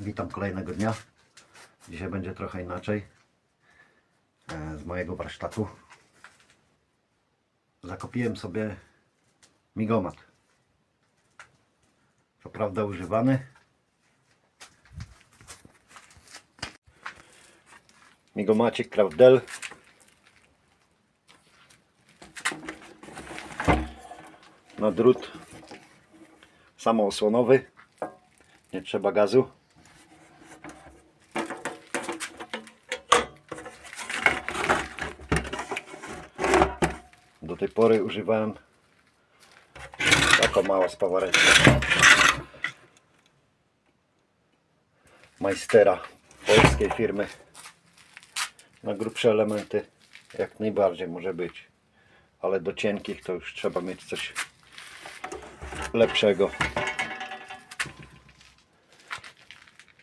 Witam kolejnego dnia. Dzisiaj będzie trochę inaczej. E, Z mojego warsztatu zakopiłem sobie migomat. Co prawda używany. Migomacik Craftel. Na drut samoosłonowy. Nie trzeba gazu. Do tej pory używałem taką małą spawareczkę. Majstera polskiej firmy. Na grubsze elementy jak najbardziej może być. Ale do cienkich to już trzeba mieć coś lepszego.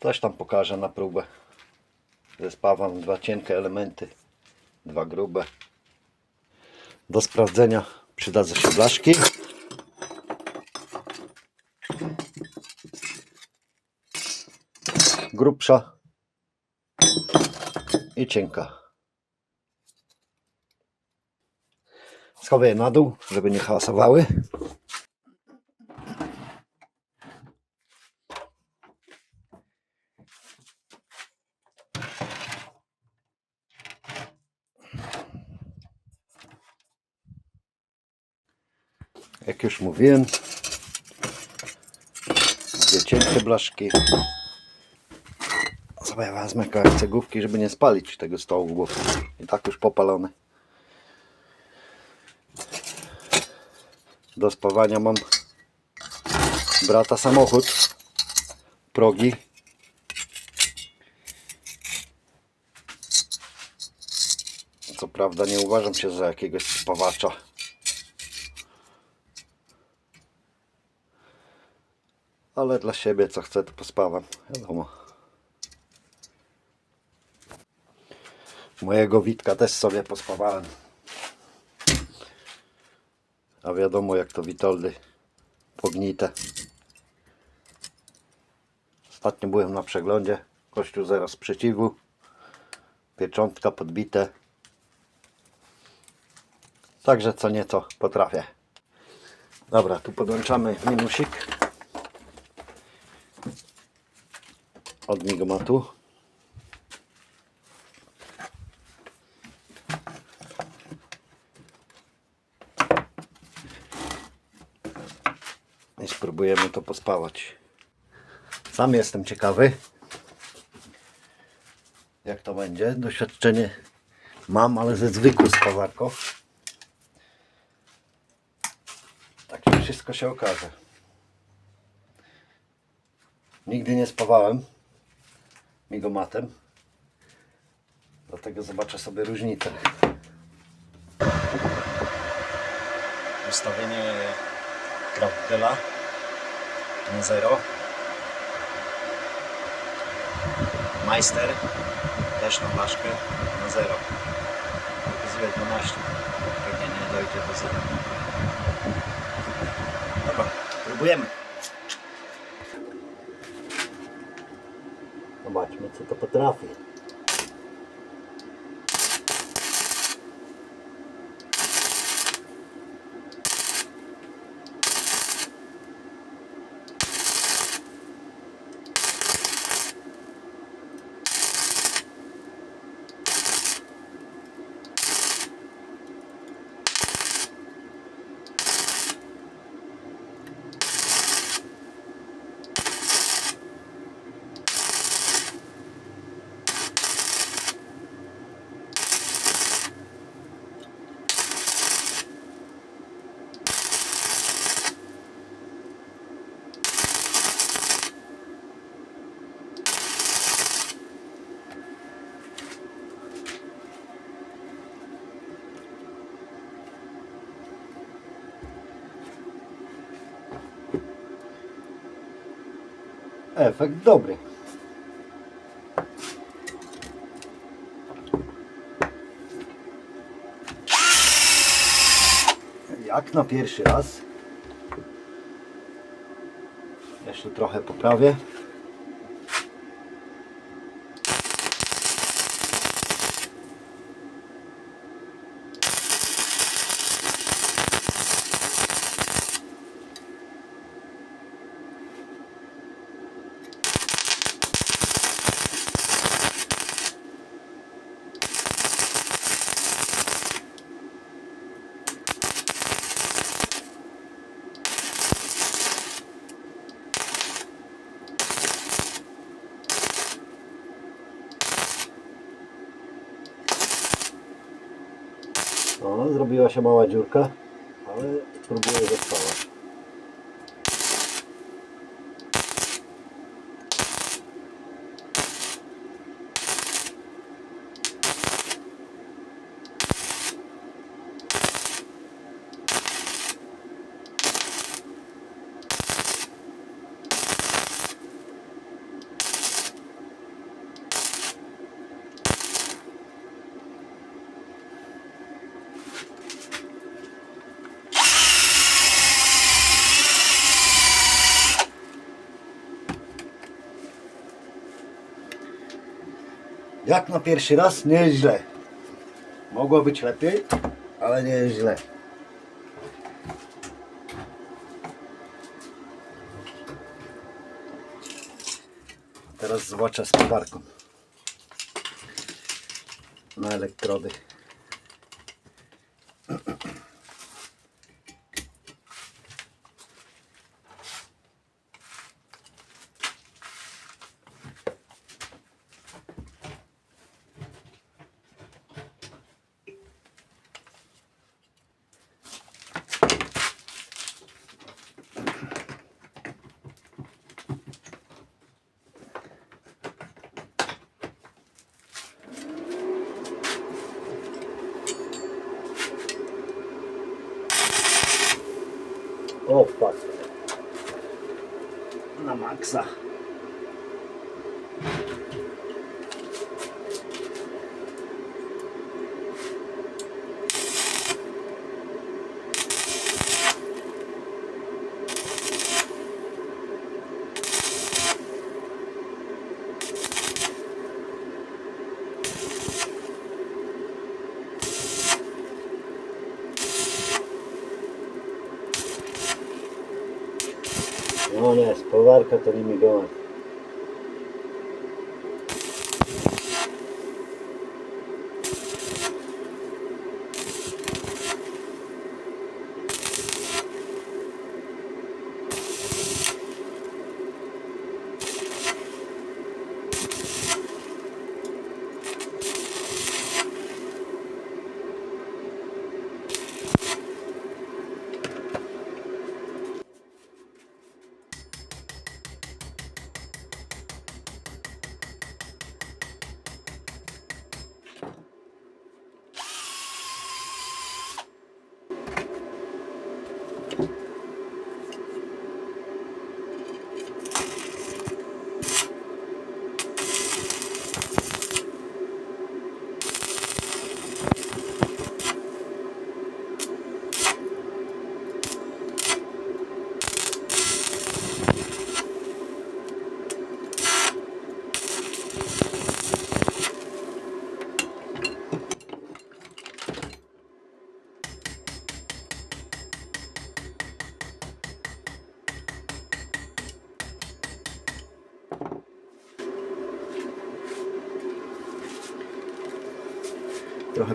Coś tam pokażę na próbę. Zespawam dwa cienkie elementy, dwa grube. Do sprawdzenia przydadzą się blaszki. Grubsza i cienka. Schowę je na dół, żeby nie hałasowały. Jak już mówiłem, dwie cienkie blaszki. Sobie wezmę kawałek cegówki, żeby nie spalić tego stołu, bo i tak już popalony. Do spawania mam brata samochód, progi. Co prawda nie uważam się za jakiegoś spawacza. Ale dla siebie co chcę to pospawam, wiadomo. Mojego Witka też sobie pospawałem. A wiadomo jak to Witoldy pognite. Ostatnio byłem na przeglądzie. Kościół zero sprzeciwu. Pieczątka podbite. Także co nieco potrafię. Dobra, tu podłączamy minusik. Od migomatu. I spróbujemy to pospawać. Sam jestem ciekawy, jak to będzie. Doświadczenie mam, ale ze zwykłą spawarką. Także wszystko się okaże. Nigdy nie spawałem migomatem. Dlatego zobaczę sobie różnicę. Ustawienie Kraftela na 0. Majster też na blaszkę na 0. Pokazuje 12. Pewnie nie dojdzie do 0. Dobra, próbujemy. трафик. Efekt dobry. Jak na pierwszy raz. Jeszcze trochę poprawię. O, zrobiła się mała dziurka, Jak na pierwszy raz nie jest źle. Mogło być lepiej, ale nie jest źle. Teraz zobaczę z powarką na elektrody. O fuck. Na maksa. danes, povarkati ali mi ga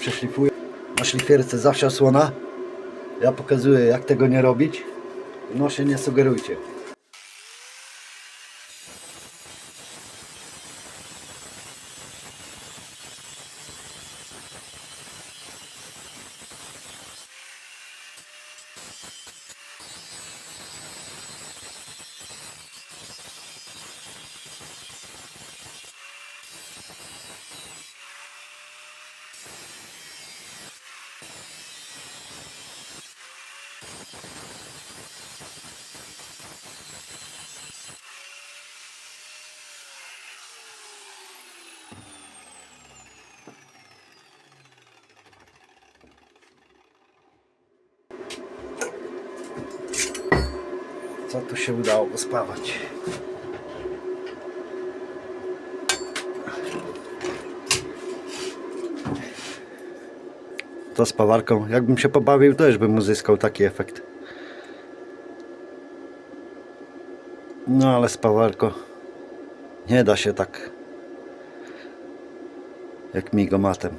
przeszlifuję. Na szlifierce zawsze osłona. Ja pokazuję jak tego nie robić. No się nie sugerujcie. Co tu się udało pospawać? To z pawarką. Jakbym się pobawił, też bym uzyskał taki efekt. No ale z pawarką nie da się tak jak migomatem.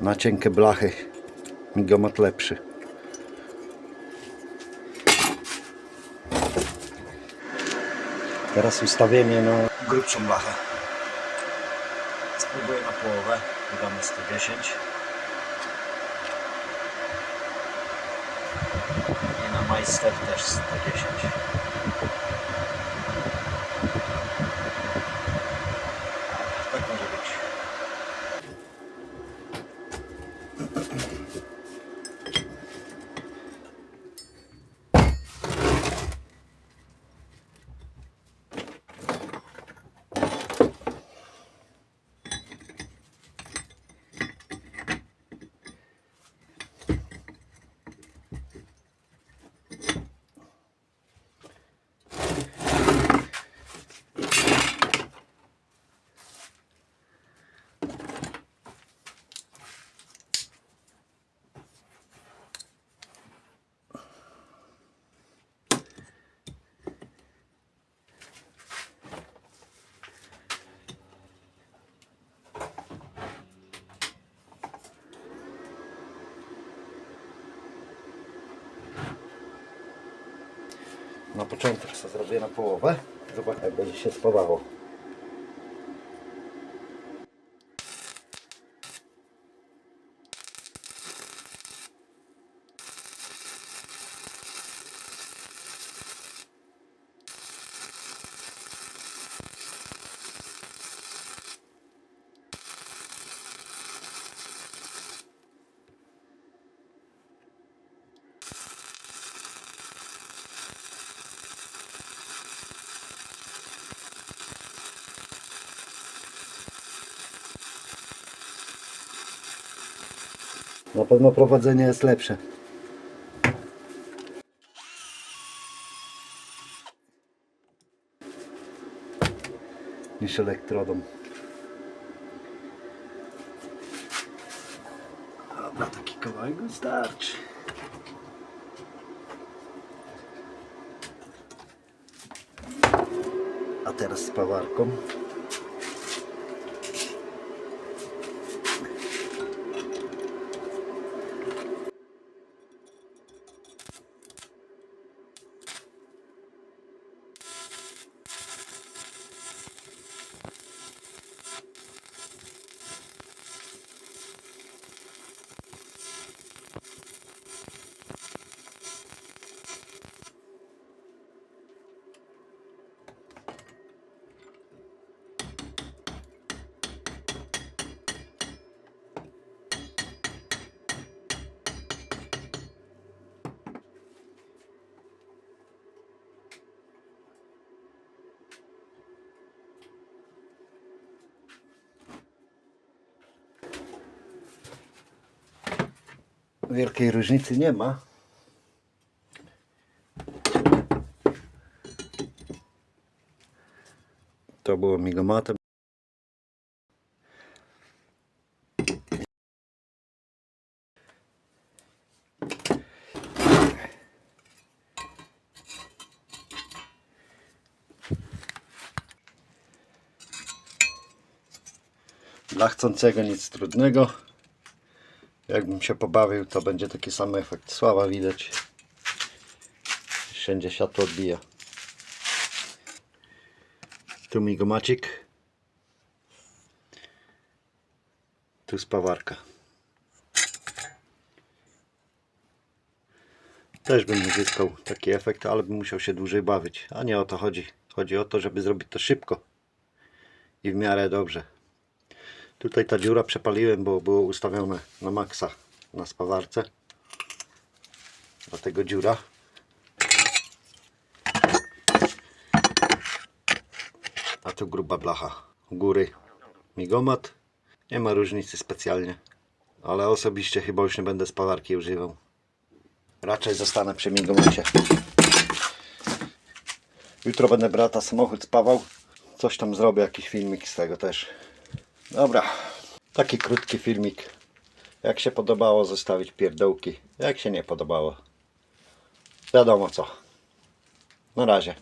Na cienkie blachy migomat lepszy. Teraz ustawienie na grubszą blachę. Połowę. Dodamy 110. I na Majster też 110. Tak może być. Na początek co zrobię na połowę. Zobacz jak będzie się spawało. Na pewno prowadzenie jest lepsze. Niż elektrodą. Dobra, taki kawałek wystarczy. A teraz z pawarką. Wielkiej różnicy nie ma. To było migomatem. Dla chcącego nic trudnego. Jakbym się pobawił, to będzie taki sam efekt. Sława widać. Wszędzie światło odbija. Tu migomacik. Tu spawarka. Też bym uzyskał taki efekt, ale bym musiał się dłużej bawić. A nie o to chodzi. Chodzi o to, żeby zrobić to szybko i w miarę dobrze. Tutaj ta dziura przepaliłem, bo było ustawione na maksa na spawarce. Dlatego dziura. A tu gruba blacha. U góry migomat. Nie ma różnicy specjalnie. Ale osobiście chyba już nie będę spawarki używał. Raczej zostanę przy migomacie. Jutro będę brata samochód spawał. Coś tam zrobię, jakiś filmik z tego też. Dobra, taki krótki filmik. Jak się podobało, zostawić pierdołki. Jak się nie podobało, wiadomo co. Na razie.